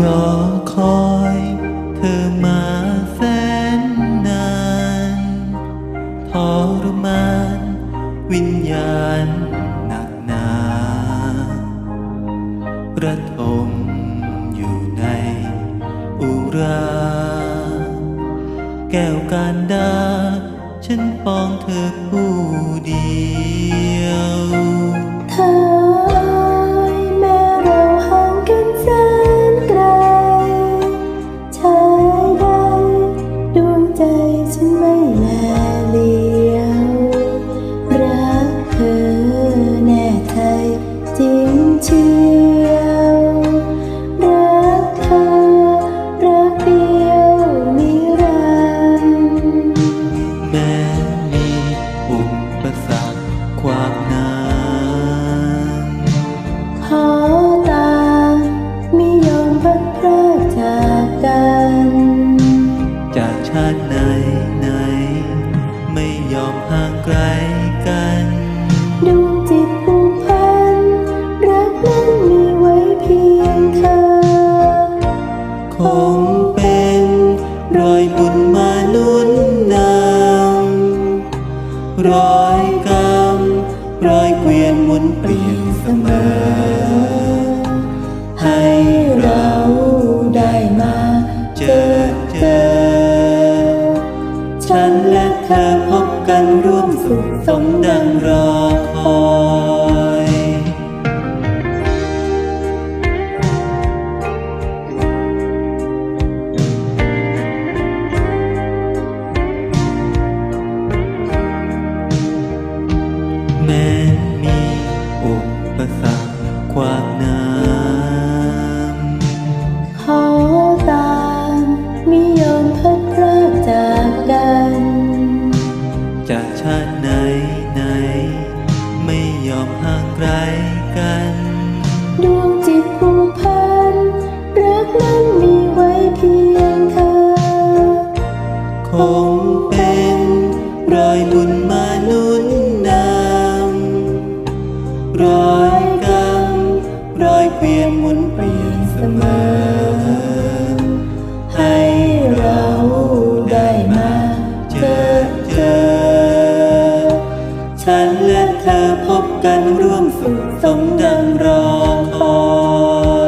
รอคอยเธอมาแสนนานทรมานวิญญาณหนักหนาระทมอยู่ในอุรา แก้วการดา ฉันปองเธอผู้เดียว ร้อยกรรมร้อยเกวียนหมุนเปลี่ยนเสมอ ให้เราได้มาเจอเจอ ฉันและเธอพบกันร่วมสุขสมดังรอคอย แม้มีอุปสรรคขวามน้ำขาตามไม่ยอมพัดพรากจากกัน จากชาติไหน เปลี่ยนหมุนเปลี่ยนเสมอ ให้เราได้มาเจอเจอ ฉันและเธอพบกันร่วมสุขสมดังรอคอย